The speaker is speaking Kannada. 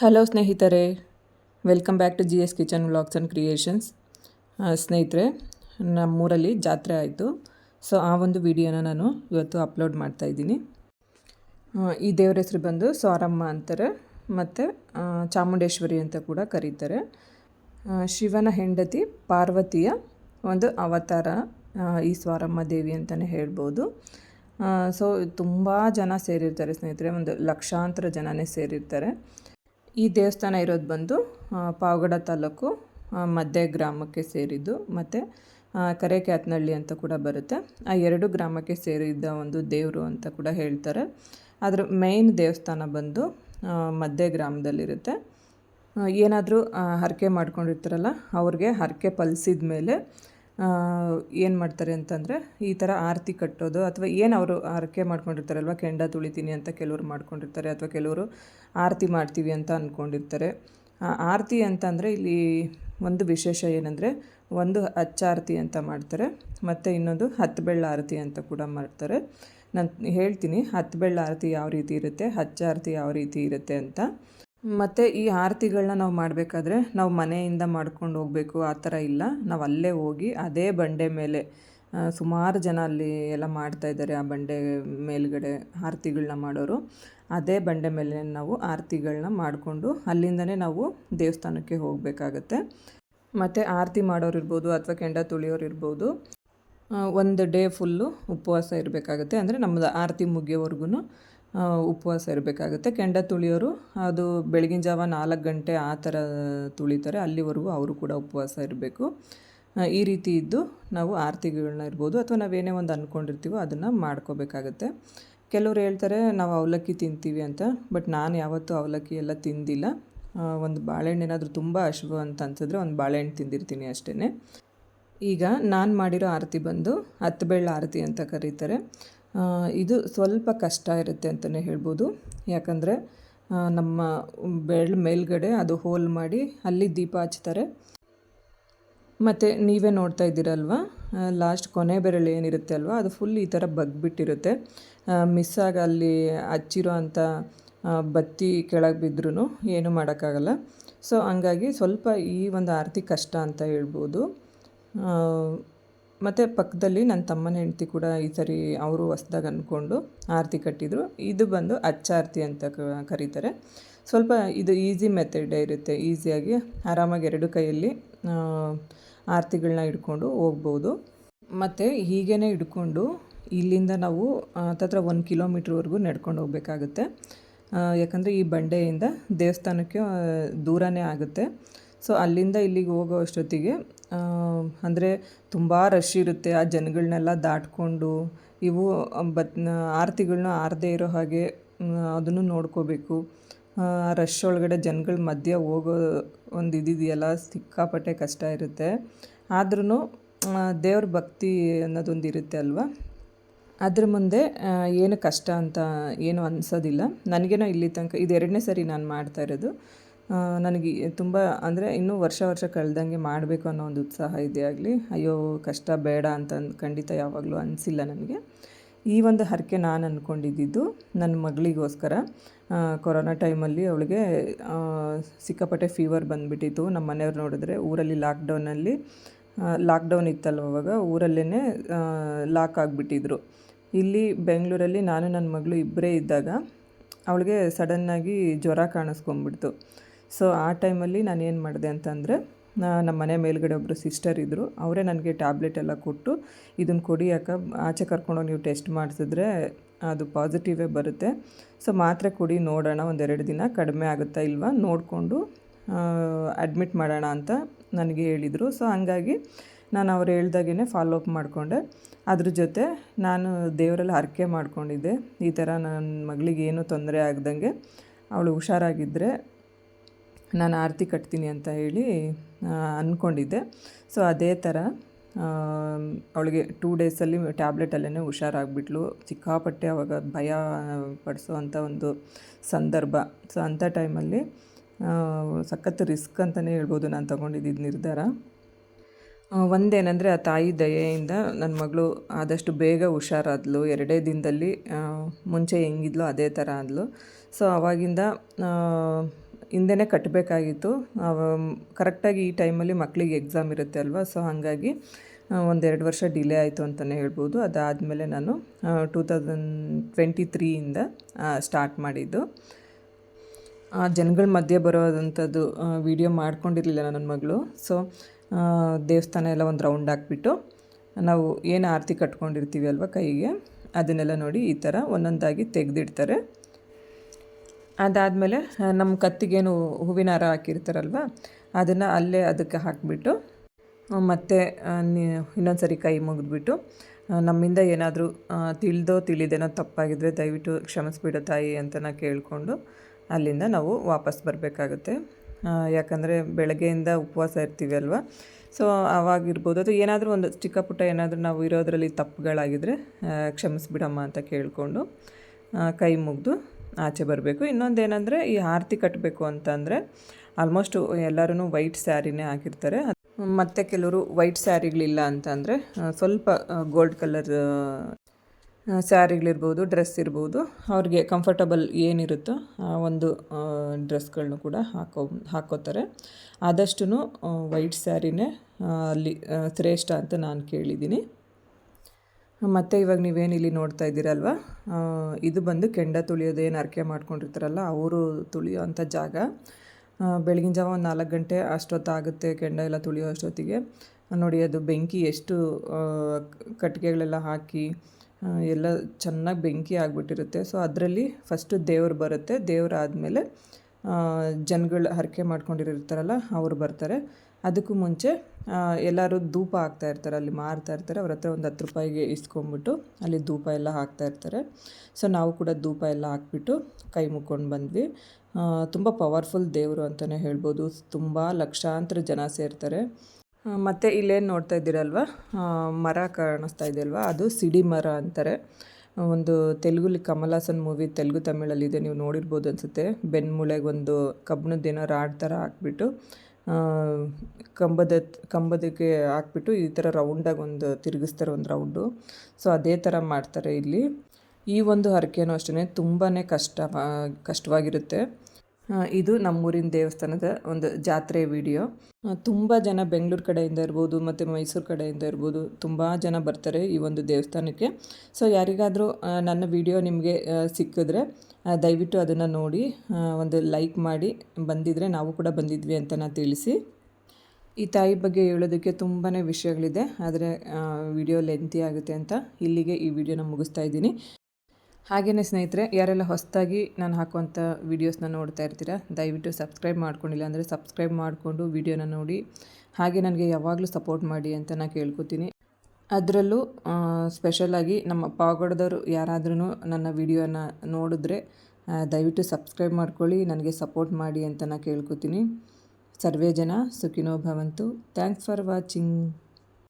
ಹಲೋ ಸ್ನೇಹಿತರೆ. Welcome back to G S kitchen vlogs and creations ಸ್ನೇಹಿತರೆ, ನಮ್ಮೂರಲ್ಲಿ ಜಾತ್ರೆ ಆಯಿತು. ಸೊ ಆ ಒಂದು ವಿಡಿಯೋನ ನಾನು ಇವತ್ತು ಅಪ್ಲೋಡ್ ಮಾಡ್ತಾ ಇದ್ದೀನಿ. ಈ ದೇವ್ರ ಹೆಸರು ಬಂದು ಸಾರಮ್ಮ ಅಂತಾರೆ. ಮತ್ತು ಚಾಮುಂಡೇಶ್ವರಿ ಅಂತ ಕೂಡ ಕರೀತಾರೆ. ಶಿವನ ಹೆಂಡತಿ ಪಾರ್ವತಿಯ ಒಂದು ಅವತಾರ ಈ ಸ್ವಾರಮ್ಮ ದೇವಿ ಅಂತಲೇ ಹೇಳ್ಬೋದು. ಸೊ ತುಂಬ ಜನ ಸೇರಿರ್ತಾರೆ ಸ್ನೇಹಿತರೆ. ಒಂದು ಲಕ್ಷಾಂತರ ಜನನೇ ಸೇರಿರ್ತಾರೆ. ಈ ದೇವಸ್ಥಾನ ಇರೋದು ಬಂದು ಪಾವಗಡ ತಾಲೂಕು ಮದ್ದೆ ಗ್ರಾಮಕ್ಕೆ ಸೇರಿದ್ದು ಮತ್ತು ಕರೆಕ್ಯಾತ್ನಳ್ಳಿ ಅಂತ ಕೂಡ ಬರುತ್ತೆ. ಆ ಎರಡು ಗ್ರಾಮಕ್ಕೆ ಸೇರಿದ್ದ ಒಂದು ದೇವರು ಅಂತ ಕೂಡ ಹೇಳ್ತಾರೆ. ಅದರ ಮೇಯ್ನ್ ದೇವಸ್ಥಾನ ಬಂದು ಮದ್ದೆ ಗ್ರಾಮದಲ್ಲಿರುತ್ತೆ. ಏನಾದರೂ ಹರಕೆ ಮಾಡ್ಕೊಂಡಿರ್ತಾರಲ್ಲ, ಅವ್ರಿಗೆ ಹರಕೆ ಪಲ್ಸಿದ ಮೇಲೆ ಏನು ಮಾಡ್ತಾರೆ ಅಂತಂದರೆ ಈ ಥರ ಆರತಿ ಕಟ್ಟೋದು ಅಥವಾ ಏನು ಅವರು ಹರಕೆ ಮಾಡ್ಕೊಂಡಿರ್ತಾರಲ್ವ, ಕೆಂಡ ತುಳಿತೀನಿ ಅಂತ ಕೆಲವರು ಮಾಡ್ಕೊಂಡಿರ್ತಾರೆ ಅಥವಾ ಕೆಲವರು ಆರತಿ ಮಾಡ್ತೀವಿ ಅಂತ ಅಂದ್ಕೊಂಡಿರ್ತಾರೆ ಆರತಿ ಅಂತಂದರೆ ಇಲ್ಲಿ ಒಂದು ವಿಶೇಷ ಏನಂದರೆ ಒಂದು ಅಚ್ಚಾರತಿ ಅಂತ ಮಾಡ್ತಾರೆ, ಮತ್ತು ಇನ್ನೊಂದು ಹತ್ತು ಬೆಳ್ಳ ಆರತಿ ಅಂತ ಕೂಡ ಮಾಡ್ತಾರೆ. ನಾನು ಹೇಳ್ತೀನಿ ಹತ್ತು ಬೆಳ್ಳ ಆರತಿ ಯಾವ ರೀತಿ ಇರುತ್ತೆ ಹಚ್ಚಾರತಿ ಯಾವ ರೀತಿ ಇರುತ್ತೆ ಅಂತ. ಮತ್ತು ಈ ಆರತಿಗಳನ್ನ ನಾವು ಮಾಡಬೇಕಾದ್ರೆ ನಾವು ಮನೆಯಿಂದ ಮಾಡ್ಕೊಂಡು ಹೋಗಬೇಕು, ಆ ಥರ ಇಲ್ಲ. ನಾವು ಅಲ್ಲೇ ಹೋಗಿ ಅದೇ ಬಂಡೆ ಮೇಲೆ ಸುಮಾರು ಜನ ಅಲ್ಲಿ ಎಲ್ಲ ಮಾಡ್ತಾ ಇದ್ದಾರೆ ಆ ಬಂಡೆ ಮೇಲ್ಗಡೆ ಆರತಿಗಳನ್ನ ಮಾಡೋರು. ಅದೇ ಬಂಡೆ ಮೇಲೆ ನಾವು ಆರತಿಗಳನ್ನ ಮಾಡಿಕೊಂಡು ಅಲ್ಲಿಂದನೇ ನಾವು ದೇವಸ್ಥಾನಕ್ಕೆ ಹೋಗಬೇಕಾಗತ್ತೆ. ಮತ್ತು ಆರತಿ ಮಾಡೋರು ಇರ್ಬೋದು ಅಥವಾ ಕೆಂಡ ತುಳಿಯೋರು ಇರ್ಬೋದು ಒಂದು ಡೇ ಫುಲ್ಲು ಉಪವಾಸ ಇರಬೇಕಾಗುತ್ತೆ. ಅಂದರೆ ನಮ್ಮದು ಆರತಿ ಮುಗಿಯೋವರೆಗೂ ಉಪವಾಸ ಇರಬೇಕಾಗುತ್ತೆ. ಕೆಂಡ ತುಳಿಯೋರು, ಅದು ಬೆಳಗಿನ ಜಾವ ನಾಲ್ಕು ಗಂಟೆ ಆ ಥರ ತುಳಿತಾರೆ. ಅಲ್ಲಿವರೆಗೂ ಅವರು ಕೂಡ ಉಪವಾಸ ಇರಬೇಕು. ಈ ರೀತಿ ಇದ್ದು ನಾವು ಆರತಿಗಳನ್ನ ಇರ್ಬೋದು ಅಥವಾ ನಾವೇನೇ ಒಂದು ಅಂದ್ಕೊಂಡಿರ್ತೀವೋ ಅದನ್ನು ಮಾಡ್ಕೋಬೇಕಾಗತ್ತೆ. ಕೆಲವರು ಹೇಳ್ತಾರೆ, ನಾವು ಅವಲಕ್ಕಿ ತಿಂತೀವಿ ಅಂತ. ಬಟ್ ನಾನು ಯಾವತ್ತೂ ಅವಲಕ್ಕಿ ಎಲ್ಲ ತಿಂದಿಲ್ಲ. ಒಂದು ಬಾಳೆಹಣ್ಣು ಏನಾದರೂ ತುಂಬ ಅಶುಭ ಅಂತ ಅನ್ಸಿದ್ರೆ ಒಂದು ಬಾಳೆಹಣ್ಣು ತಿಂದಿರ್ತೀನಿ ಅಷ್ಟೇ ಈಗ ನಾನು ಮಾಡಿರೋ ಆರತಿ ಬಂದು ಹತ್ತು ಬೆಳ್ಳ ಆರತಿ ಅಂತ ಕರೀತಾರೆ. ಇದು ಸ್ವಲ್ಪ ಕಷ್ಟ ಇರುತ್ತೆ ಅಂತಲೇ ಹೇಳ್ಬೋದು. ಯಾಕಂದರೆ ನಮ್ಮ ಬೆರಳು ಮೇಲ್ಗಡೆ ಅದು ಹೋಲ್ ಮಾಡಿ ಅಲ್ಲಿ ದೀಪ ಹಚ್ತಾರೆ. ಮತ್ತು ನೀವೇ ನೋಡ್ತಾ ಇದ್ದೀರಲ್ವ? ಲಾಸ್ಟ್ ಕೊನೆ ಬೆರಳು ಏನಿರುತ್ತೆ ಅಲ್ವಾ? ಅದು ಫುಲ್ ಈ ಥರ ಬಗ್ಬಿಟ್ಟಿರುತ್ತೆ. ಮಿಸ್ ಆಗಿ ಅಲ್ಲಿ ಹಚ್ಚಿರೋ ಅಂಥ ಬತ್ತಿ ಕೆಳಗೆ ಬಿದ್ದರೂ ಏನೂ ಮಾಡೋಕ್ಕಾಗಲ್ಲ. ಸೊ ಹಂಗಾಗಿ ಸ್ವಲ್ಪ ಈ ಒಂದು ಆರತಿ ಕಷ್ಟ ಅಂತ ಹೇಳ್ಬೋದು. ಮತ್ತು ಪಕ್ಕದಲ್ಲಿ ನನ್ನ ತಮ್ಮನ ಹೆಂಡತಿ ಕೂಡ ಈ ಸರಿ ಅವರು ಹೊಸ್ದಾಗಿ ಅಂದ್ಕೊಂಡು ಆರತಿ ಕಟ್ಟಿದರು. ಇದು ಬಂದು ಅಚ್ಚಾರತಿ ಅಂತ ಕರೀತಾರೆ. ಸ್ವಲ್ಪ ಇದು ಈಸಿ ಮೆಥಡೇ ಇರುತ್ತೆ. ಈಸಿಯಾಗಿ ಆರಾಮಾಗಿ ಎರಡು ಕೈಯಲ್ಲಿ ಆರತಿಗಳನ್ನ ಹಿಡ್ಕೊಂಡು ಹೋಗ್ಬೋದು. ಮತ್ತು ಹೀಗೇ ಹಿಡ್ಕೊಂಡು ಇಲ್ಲಿಂದ ನಾವು ಹತ್ತತ್ರ ಒಂದು ಕಿಲೋಮೀಟ್ರ್ವರೆಗೂ ನಡ್ಕೊಂಡು ಹೋಗಬೇಕಾಗುತ್ತೆ. ಯಾಕಂದರೆ ಈ ಬಂಡೆಯಿಂದ ದೇವಸ್ಥಾನಕ್ಕೆ ದೂರನೇ ಆಗುತ್ತೆ. ಸೊ ಅಲ್ಲಿಂದ ಇಲ್ಲಿಗೆ ಹೋಗೋ ಅಷ್ಟೊತ್ತಿಗೆ ಅಂದರೆ ತುಂಬ ರಶ್ ಇರುತ್ತೆ ಆ ಜನಗಳನ್ನೆಲ್ಲ ದಾಟ್ಕೊಂಡು. ಇವು ಬತ್ ಆರತಿಗಳನ್ನ ಆರದೇ ಇರೋ ಹಾಗೆ ಅದನ್ನು ನೋಡ್ಕೋಬೇಕು. ರಶ್ ಒಳಗಡೆ ಜನಗಳ ಮಧ್ಯೆ ಹೋಗೋ ಒಂದು ಇದಿದೆಯಲ್ಲ ಸಿಕ್ಕಾಪಟ್ಟೆ ಕಷ್ಟ ಇರುತ್ತೆ. ಆದ್ರೂ ದೇವ್ರ ಭಕ್ತಿ ಅನ್ನೋದೊಂದು ಇರುತ್ತೆ ಅಲ್ವಾ? ಅದ್ರ ಮುಂದೆ ಏನು ಕಷ್ಟ ಅಂತ ಏನು ಅನ್ಸೋದಿಲ್ಲ. ನನಗೇನೋ ಇಲ್ಲಿ ತನಕ ಇದು ಎರಡನೇ ಸರಿ ನಾನು ಮಾಡ್ತಾ ಇರೋದು. ನನಗೆ ತುಂಬ ಅಂದರೆ ಇನ್ನೂ ವರ್ಷ ವರ್ಷ ಕಳೆದಂಗೆ ಮಾಡಬೇಕು ಅನ್ನೋ ಒಂದು ಉತ್ಸಾಹ ಇದೆ ಆಗಲಿ. ಅಯ್ಯೋ, ಕಷ್ಟ, ಬೇಡ ಅಂತ ಖಂಡಿತ ಯಾವಾಗಲೂ ಅನಿಸಿಲ್ಲ ನನಗೆ. ಈ ಒಂದು ಹರಕೆ ನಾನು ಅಂದ್ಕೊಂಡಿದ್ದು ನನ್ನ ಮಗಳಿಗೋಸ್ಕರ. ಕೊರೋನಾ ಟೈಮಲ್ಲಿ ಅವಳಿಗೆ ಸಿಕ್ಕಾಪಟ್ಟೆ ಫೀವರ್ ಬಂದುಬಿಟ್ಟಿತ್ತು. ನಮ್ಮ ಮನೆಯವ್ರು ನೋಡಿದ್ರೆ ಊರಲ್ಲಿ ಲಾಕ್ಡೌನಲ್ಲಿ ಲಾಕ್ಡೌನ್ ಇತ್ತಲ್ವ ಅವಾಗ ಊರಲ್ಲೇ ಲಾಕ್ ಆಗಿಬಿಟ್ಟಿದ್ರು. ಇಲ್ಲಿ ಬೆಂಗಳೂರಲ್ಲಿ ನಾನು ನನ್ನ ಮಗಳು ಇಬ್ಬರೇ ಇದ್ದಾಗ, ಅವಳಿಗೆ ಸಡನ್ನಾಗಿ ಜ್ವರ ಕಾಣಿಸ್ಕೊಂಬಿಡ್ತು ಸೊ ಆ ಟೈಮಲ್ಲಿ ನಾನು ಏನು ಮಾಡಿದೆ ಅಂತಂದರೆ ನಮ್ಮ ಮನೆ ಮೇಲ್ಗಡೆ ಒಬ್ಬರು ಸಿಸ್ಟರ್ ಇದ್ದರು ಅವರೇ ನನಗೆ ಟ್ಯಾಬ್ಲೆಟ್ ಎಲ್ಲ ಕೊಟ್ಟು ಇದನ್ನು ಕೊಡಿ ಆಚೆ ಕರ್ಕೊಂಡೋಗಿ ನೀವು ಟೆಸ್ಟ್ ಮಾಡಿಸಿದ್ರೆ ಅದು ಪಾಸಿಟಿವೇ ಬರುತ್ತೆ. ಸೊ ಮಾತ್ರೆ ಕೊಡಿ, ನೋಡೋಣ, ಒಂದೆರಡು ದಿನ ಕಡಿಮೆ ಆಗುತ್ತಾ ಇಲ್ವಾ? ನೋಡಿಕೊಂಡು ಅಡ್ಮಿಟ್ ಮಾಡೋಣ ಅಂತ ನನಗೆ ಹೇಳಿದರು. ಸೊ ಹಂಗಾಗಿ ನಾನು ಅವ್ರು ಹೇಳ್ದಾಗೇ ಫಾಲೋ ಅಪ್ ಮಾಡಿಕೊಂಡೆ. ಅದ್ರ ಜೊತೆ ನಾನು ದೇವರಲ್ಲಿ ಹರಕೆ ಮಾಡಿಕೊಂಡಿದ್ದೆ. ಈ ಥರ ನನ್ನ ಮಗಳಿಗೆ ಏನೂ ತೊಂದರೆ ಆಗ್ದಂಗೆ, ಅವಳು ಹುಷಾರಾಗಿದ್ದರೆ ನಾನು ಆರತಿ ಕಟ್ತೀನಿ ಅಂತ ಹೇಳಿ ಅಂದ್ಕೊಂಡಿದ್ದೆ ಸೊ ಅದೇ ಥರ ಅವಳಿಗೆ ಟೂ ಡೇಸಲ್ಲಿ ಟ್ಯಾಬ್ಲೆಟಲ್ಲೇ ಹುಷಾರಾಗ್ಬಿಟ್ಲು. ಸಿಕ್ಕಾಪಟ್ಟೆ ಅವಾಗ ಭಯ ಪಡಿಸೋ ಒಂದು ಸಂದರ್ಭ. ಸೊ ಅಂಥ ಟೈಮಲ್ಲಿ ಸಖತ್ ರಿಸ್ಕ್ ಅಂತಲೇ ಹೇಳ್ಬೋದು ನಾನು ತೊಗೊಂಡಿದ್ದ ನಿರ್ಧಾರ. ಒಂದೇನೆಂದರೆ ಆ ತಾಯಿ ದಯೆಯಿಂದ ನನ್ನ ಮಗಳು ಆದಷ್ಟು ಬೇಗ ಹುಷಾರಾದ್ಲು. ಎರಡೇ ದಿನದಲ್ಲಿ ಮುಂಚೆ ಹೆಂಗಿದ್ಲು ಅದೇ ಥರ ಆದ್ಲು. ಸೊ ಆವಾಗಿಂದ ಹಿಂದೆನೇ ಕಟ್ಟಬೇಕಾಗಿತ್ತು. ಕರೆಕ್ಟಾಗಿ ಈ ಟೈಮಲ್ಲಿ ಮಕ್ಕಳಿಗೆ ಎಕ್ಸಾಮ್ ಇರುತ್ತೆ ಅಲ್ವಾ? ಸೊ, ಹಾಗಾಗಿ ಒಂದೆರಡು ವರ್ಷ ಡಿಲೇ ಆಯಿತು ಅಂತಲೇ ಹೇಳ್ಬೋದು. ಅದಾದಮೇಲೆ ನಾನು ಟೂ ತೌಸಂಡ್ ಟ್ವೆಂಟಿ ತ್ರೀಯಿಂದ ಸ್ಟಾರ್ಟ್ ಮಾಡಿದ್ದು. ಆ, ಜನಗಳ ಮಧ್ಯೆ ಬರೋದಂಥದ್ದು ವಿಡಿಯೋ ಮಾಡ್ಕೊಂಡಿರಲಿಲ್ಲ ನನ್ನ ಮಗಳು. ಸೊ ದೇವಸ್ಥಾನ ಎಲ್ಲ ಒಂದು ರೌಂಡ್ ಹಾಕ್ಬಿಟ್ಟು, ನಾವು ಏನು ಆರತಿ ಕಟ್ಕೊಂಡಿರ್ತೀವಿ ಅಲ್ವ ಕೈಗೆ? ಅದನ್ನೆಲ್ಲ ನೋಡಿ ಈ ಥರ ಒಂದೊಂದಾಗಿ ತೆಗೆದಿಡ್ತಾರೆ. ಅದಾದಮೇಲೆ ನಮ್ಮ ಕತ್ತಿಗೇನು ಹೂವಿನ ಹಾರ ಹಾಕಿರ್ತಾರಲ್ವ, ಅದನ್ನು ಅಲ್ಲೇ ಅದಕ್ಕೆ ಹಾಕಿಬಿಟ್ಟು ಮತ್ತೆ ಇನ್ನೊಂದು ಸರಿ ಕೈ ಮುಗಿದ್ಬಿಟ್ಟು ನಮ್ಮಿಂದ ಏನಾದರೂ ತಿಳಿದೋ ತಿಳಿದೇನೋ ತಪ್ಪಾಗಿದ್ದರೆ ದಯವಿಟ್ಟು ಕ್ಷಮಿಸ್ಬಿಡೋ ತಾಯಿ ಅಂತ ಕೇಳಿಕೊಂಡು ಅಲ್ಲಿಂದ ನಾವು ವಾಪಸ್ ಬರಬೇಕಾಗುತ್ತೆ. ಯಾಕಂದರೆ ಬೆಳಗ್ಗೆಯಿಂದ ಉಪವಾಸ ಇರ್ತೀವಿ ಅಲ್ವಾ, ಸೊ ಆವಾಗಿರ್ಬೋದು ಅಥವಾ ಏನಾದರೂ ಒಂದು ಚಿಕ್ಕ ಪುಟ್ಟ ಏನಾದರೂ ನಾವು ಇರೋದರಲ್ಲಿ ತಪ್ಪುಗಳಾಗಿದ್ದರೆ ಕ್ಷಮಿಸ್ಬಿಡಮ್ಮ ಅಂತ ಕೇಳಿಕೊಂಡು ಕೈ ಮುಗಿದು ಆಚೆ ಬರಬೇಕು. ಇನ್ನೊಂದೇನೆಂದರೆ ಈ ಆರತಿ ಕಟ್ಟಬೇಕು ಅಂತಂದರೆ ಆಲ್ಮೋಸ್ಟ್ ಎಲ್ಲರೂ ವೈಟ್ ಸ್ಯಾರಿನೇ ಹಾಕಿರ್ತಾರೆ. ಮತ್ತು ಕೆಲವರು ವೈಟ್ ಸ್ಯಾರಿಗಳಿಲ್ಲ ಅಂತಂದರೆ ಸ್ವಲ್ಪ ಗೋಲ್ಡ್ ಕಲರ್ ಸ್ಯಾರಿಗಳಿರ್ಬೋದು ಡ್ರೆಸ್ ಇರ್ಬೋದು. ಅವ್ರಿಗೆ ಕಂಫರ್ಟಬಲ್ ಏನಿರುತ್ತೋ ಆ ಒಂದು ಡ್ರೆಸ್ಗಳನ್ನೂ ಕೂಡ ಹಾಕೋ, ಹಾಕೋತಾರೆ. ಆದಷ್ಟು ವೈಟ್ ಸ್ಯಾರಿನೇ ಅಲ್ಲಿ ಶ್ರೇಷ್ಠ ಅಂತ ನಾನು ಕೇಳಿದ್ದೀನಿ. ಮತ್ತು ಇವಾಗ ನೀವೇನು ಇಲ್ಲಿ ನೋಡ್ತಾ ಇದ್ದೀರಲ್ವ? ಇದು ಬಂದು ಕೆಂಡ ತುಳಿಯೋದು ಏನು ಅರ್ಕೆ ಮಾಡ್ಕೊಂಡಿರ್ತಾರಲ್ಲ, ಅವರು ತುಳಿಯೋ ಅಂಥ ಜಾಗ ಬೆಳಗಿನ ಜಾವ ಒಂದು ನಾಲ್ಕು ಗಂಟೆ ಅಷ್ಟೊತ್ತಾಗುತ್ತೆ ಕೆಂಡ ಎಲ್ಲ ತುಳಿಯೋ ಅಷ್ಟೊತ್ತಿಗೆ. ನೋಡಿ, ಅದು ಬೆಂಕಿ ಎಷ್ಟು ಕಟ್ಟಿಗೆಗಳೆಲ್ಲ ಹಾಕಿ ಎಲ್ಲ ಚೆನ್ನಾಗಿ ಬೆಂಕಿ ಆಗಿಬಿಟ್ಟಿರುತ್ತೆ. ಸೊ ಅದರಲ್ಲಿ ಫಸ್ಟು ದೇವ್ರು ಬರುತ್ತೆ. ದೇವ್ರು ಆದಮೇಲೆ ಜನಗಳು ಹರಕೆ ಮಾಡ್ಕೊಂಡಿರ್ತಾರಲ್ಲ, ಅವರು ಬರ್ತಾರೆ. ಅದಕ್ಕೂ ಮುಂಚೆ ಎಲ್ಲರೂ ಧೂಪ ಹಾಕ್ತಾ ಇರ್ತಾರೆ. ಅಲ್ಲಿ ಮಾರ್ತಾ ಇರ್ತಾರೆ. ಅವ್ರ ಹತ್ರ ಒಂದು ಹತ್ತು ರೂಪಾಯಿಗೆ ಇಸ್ಕೊಂಬಿಟ್ಟು ಅಲ್ಲಿ ಧೂಪ ಎಲ್ಲ ಹಾಕ್ತಾ ಇರ್ತಾರೆ. ಸೊ ನಾವು ಕೂಡ ಧೂಪ ಎಲ್ಲ ಹಾಕ್ಬಿಟ್ಟು ಕೈ ಮುಕ್ಕೊಂಡು ಬಂದ್ವಿ. ತುಂಬ ಪವರ್ಫುಲ್ ದೇವರು ಅಂತಲೇ ಹೇಳ್ಬೋದು. ತುಂಬ ಲಕ್ಷಾಂತರ ಜನ ಸೇರ್ತಾರೆ. ಮತ್ತು ಇಲ್ಲೇನು ನೋಡ್ತಾ ಇದ್ದೀರಲ್ವ? ಮರ ಕಾಣಿಸ್ತಾ ಇದೆಯಲ್ವ ಅದು ಸಿಡಿ ಮರ ಅಂತಾರೆ. ಒಂದು ತೆಲುಗುಲಿ ಕಮಲಾಸನ್ ಮೂವಿ ತೆಲುಗು ತಮಿಳಲ್ಲಿದೆ, ನೀವು ನೋಡಿರ್ಬೋದು ಅನಿಸುತ್ತೆ. ಬೆನ್ಮೂಳೆಗೆ ಒಂದು ಕಬ್ಬಣದ್ದೇನೋ ರಾಡ್ ಥರ ಹಾಕ್ಬಿಟ್ಟು ಕಂಬದ, ಕಂಬದಕ್ಕೆ ಹಾಕ್ಬಿಟ್ಟು ಈ ಥರ ರೌಂಡಾಗಿ ಒಂದು ತಿರುಗಿಸ್ತಾರೆ ಒಂದು ರೌಂಡು ಸೊ ಅದೇ ಥರ ಮಾಡ್ತಾರೆ ಇಲ್ಲಿ. ಈ ಒಂದು ಹರಕೆನೂ ಅಷ್ಟೇ ತುಂಬಾ ಕಷ್ಟ ಕಷ್ಟವಾಗಿರುತ್ತೆ. ಇದು ನಮ್ಮೂರಿನ ದೇವಸ್ಥಾನದ ಒಂದು ಜಾತ್ರೆ ವಿಡಿಯೋ. ತುಂಬ ಜನ ಬೆಂಗಳೂರು ಕಡೆಯಿಂದ ಇರ್ಬೋದು, ಮತ್ತು ಮೈಸೂರು ಕಡೆಯಿಂದ ಇರ್ಬೋದು, ತುಂಬ ಜನ ಬರ್ತಾರೆ ಈ ಒಂದು ದೇವಸ್ಥಾನಕ್ಕೆ. ಸೊ ಯಾರಿಗಾದರೂ ನನ್ನ ವಿಡಿಯೋ ನಿಮಗೆ ಸಿಕ್ಕಿದ್ರೆ ದಯವಿಟ್ಟು ಅದನ್ನು ನೋಡಿ ಒಂದು ಲೈಕ್ ಮಾಡಿ ಬಂದಿದ್ದರೆ ನಾವು ಕೂಡ ಬಂದಿದ್ವಿ ಅಂತ ನಾನು ತಿಳಿಸಿ. ಈ ತಾಯಿ ಬಗ್ಗೆ ಹೇಳೋದಕ್ಕೆ ತುಂಬಾ ವಿಷಯಗಳಿದೆ, ಆದರೆ ವಿಡಿಯೋ ಲೆಂತಿ ಆಗುತ್ತೆ ಅಂತ ಇಲ್ಲಿಗೆ ಈ ವಿಡಿಯೋನ ಮುಗಿಸ್ತಾ ಇದ್ದೀನಿ. ಹಾಗೆಯೇ ಸ್ನೇಹಿತರೆ, ಯಾರೆಲ್ಲ ಹೊಸದಾಗಿ ನಾನು ಹಾಕುವಂಥ ವೀಡಿಯೋಸ್ನ ನೋಡ್ತಾ ಇರ್ತೀರಾ, ದಯವಿಟ್ಟು ಸಬ್ಸ್ಕ್ರೈಬ್ ಮಾಡ್ಕೊಂಡಿಲ್ಲ ಅಂದರೆ ಸಬ್ಸ್ಕ್ರೈಬ್ ಮಾಡಿಕೊಂಡು ವೀಡಿಯೋನ ನೋಡಿ. ಹಾಗೆ ನನಗೆ ಯಾವಾಗಲೂ ಸಪೋರ್ಟ್ ಮಾಡಿ ಅಂತ ನಾನು ಕೇಳ್ಕೊತೀನಿ. ಅದರಲ್ಲೂ ಸ್ಪೆಷಲಾಗಿ ನಮ್ಮ ಪಾವಗಡದವರು ಯಾರಾದ್ರೂ ನನ್ನ ವಿಡಿಯೋನ ನೋಡಿದ್ರೆ ದಯವಿಟ್ಟು ಸಬ್ಸ್ಕ್ರೈಬ್ ಮಾಡ್ಕೊಳ್ಳಿ, ನನಗೆ ಸಪೋರ್ಟ್ ಮಾಡಿ ಅಂತ ನಾನು ಕೇಳ್ಕೊತೀನಿ. ಸರ್ವೇ ಜನ ಸುಖಿನೋ ಭವಂತು. Thanks for watching